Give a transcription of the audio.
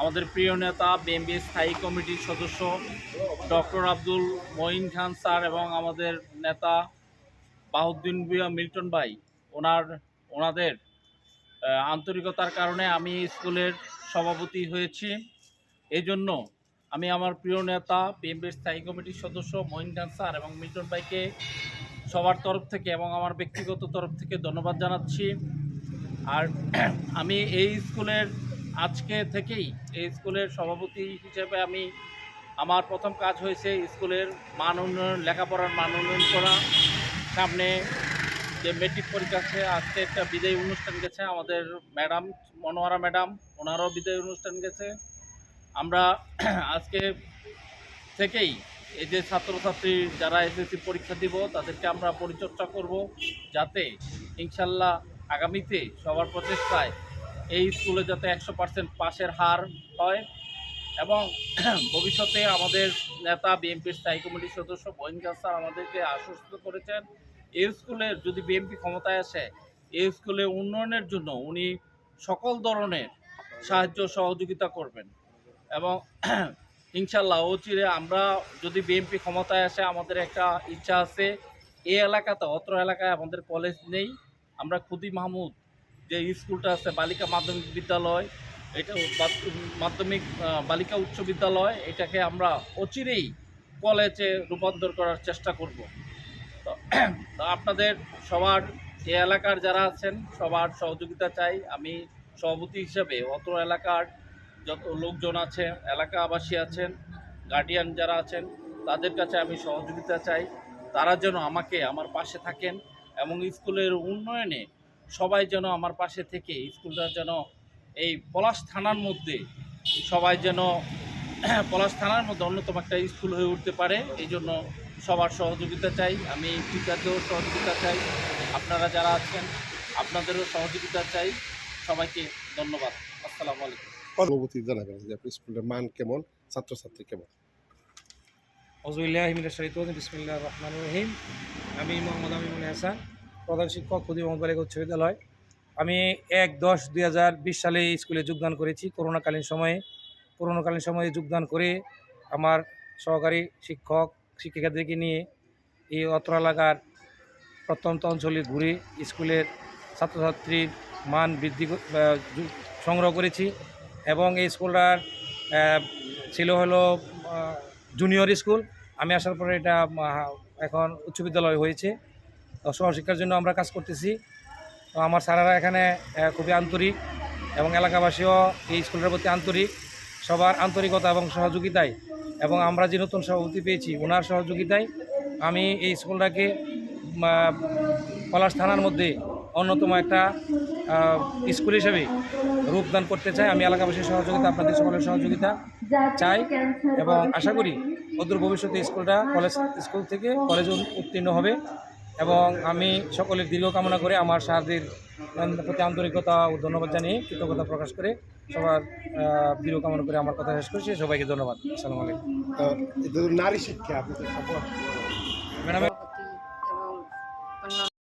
আমাদের প্রিয় নেতা বিএমবি স্থায়ী কমিটির সদস্য ডক্টর আব্দুল মঈন খান স্যার এবং আমাদের নেতা বাহুদ্দিন বিয়া মিল্টন ভাই, ওনার, ওনাদের আন্তরিকতার কারণে আমি স্কুলের সভাপতি হয়েছি। এই জন্য আমি আমার প্রিয় নেতা বিএমবির স্থায়ী কমিটির সদস্য মঈন খান স্যার এবং মিল্টন ভাইকে সবার তরফ থেকে এবং আমার ব্যক্তিগত তরফ থেকে ধন্যবাদ জানাচ্ছি। আর আমি এই স্কুলের আজকে থেকেই এই স্কুলের সভাপতি হিসেবে আমি আমার প্রথম কাজ হয়েছে স্কুলের মান উন্নয়ন, লেখাপড়ার মান উন্নয়ন করা। সামনে যে মেট্রিক পরীক্ষা আছে, আজকে একটা বিদায়ী অনুষ্ঠান গেছে আমাদের ম্যাডাম, মনোয়ারা ম্যাডাম, ওনারও বিদায়ী অনুষ্ঠান গেছে। আমরা আজকে থেকেই এই যে ছাত্রছাত্রী যারা এসএসসি পরীক্ষা দিব, তাদেরকে আমরা পরিচর্যা করব যাতে ইনশাল্লাহ আগামীতে সবার প্রচেষ্টায় এই স্কুলে যাতে একশো পার্সেন্ট পাশের হার হয় এবং ভবিষ্যতে আমাদের নেতা, বিএনপির স্থায়ী কমিটির সদস্য গোয়েন্দা স্যার আমাদেরকে আশ্বস্ত করেছেন, এই স্কুলের যদি বিএনপি ক্ষমতায় আসে, এই স্কুলে উন্নয়নের জন্য উনি সকল ধরনের সাহায্য, সহযোগিতা করবেন এবং ইনশাল্লাহ অচিরে আমরা যদি বিএনপি ক্ষমতায় আসে, আমাদের একটা ইচ্ছা আছে, এই এলাকাতে, অত্র এলাকায় আমাদের কলেজ নেই, আমরা খুদি মাহমুদ যে স্কুলটা আছে বালিকা মাধ্যমিক বিদ্যালয়, এটা মাধ্যমিক বালিকা উচ্চ বিদ্যালয়, এটাকে আমরা অচিরেই কলেজে রূপান্তর করার চেষ্টা করব। তো আপনাদের সবার এই এলাকার যারা আছেন, সবার সহযোগিতা চাই। আমি সভাপতি হিসেবে অত্র এলাকার যত লোকজন আছে এলাকাবাসী আছেন গার্ডিয়ান যারা আছেন, তাদের কাছে আমি সহযোগিতা চাই। তারা যেন আমাকে, আমার পাশে থাকেন এবং স্কুলের উন্নয়নে সবাই যেন আমার পাশে থেকে স্কুলটা যেন এই পলাশ থানার মধ্যে সবাই যেন পলাশ থানার মধ্যে অন্যতম একটা স্কুল হয়ে উঠতে পারে এই জন্য সবার সহযোগিতা চাই। আমি টিচারদেরও সহযোগিতা চাই আপনারা যারা আছেন আপনাদেরও সহযোগিতা চাই। সবাইকে ধন্যবাদ। আসসালামু আলাইকুম। অনুভূতি জানাবেন যে আপনার স্কুলের মান কেমন ছাত্রছাত্রী কেমন? হজুল্লাহিমিল্লাহিম বিসমিল্লাহ রহমান রহিম। আমি মোহাম্মদ আমিমুল হাসান। প্রধান শিক্ষক খুদি মোহাম্মদ উচ্চ বিদ্যালয় আমি এক দশ দুই হাজার বিশ সালে স্কুলে যোগদান করেছি। করোনাকালীন সময়ে করোনাকালীন সময়ে যোগদান করে আমার সহকারী শিক্ষক, শিক্ষিকাদেরকে নিয়ে এই অত্র এলাকার প্রত্যন্ত অঞ্চলে ঘুরে স্কুলের ছাত্রছাত্রীর মান বৃদ্ধি সংগ্রহ করেছি এবং এই স্কুলটার ছিল হলো জুনিয়র স্কুল। আমি আসার পরে এটা এখন উচ্চ বিদ্যালয় হয়েছে। সহশিক্ষার জন্য আমরা কাজ করতেছি। তো আমার স্যারেরা এখানে খুবই আন্তরিক এবং এলাকাবাসীও এই স্কুলের প্রতি আন্তরিক। সবার আন্তরিকতা এবং সহযোগিতায় এবং আমরা যে নতুন সভাপতি পেয়েছি, ওনার সহযোগিতায় আমি এই স্কুলটাকে পলাশ থানার মধ্যে অন্যতম একটা স্কুল হিসেবে রূপদান করতে চাই। আমি এলাকাবাসীর সহযোগিতা, আপনাদের সকলের সহযোগিতা চাই এবং আশা করি অদূর ভবিষ্যতে স্কুলটা কলেজ, স্কুল থেকে কলেজে উত্তীর্ণ হবে। এবং আমি সকলের দীর্ঘ কামনা করে আমার সাহায্যের প্রতি আন্তরিকতা ও ধন্যবাদ জানিয়ে কৃতজ্ঞতা প্রকাশ করে সবার দীর্ঘ কামনা করে আমার কথা শেষ করছি। সবাইকে ধন্যবাদ। আসসালামু আলাইকুম। নারী শিক্ষা ম্যাডাম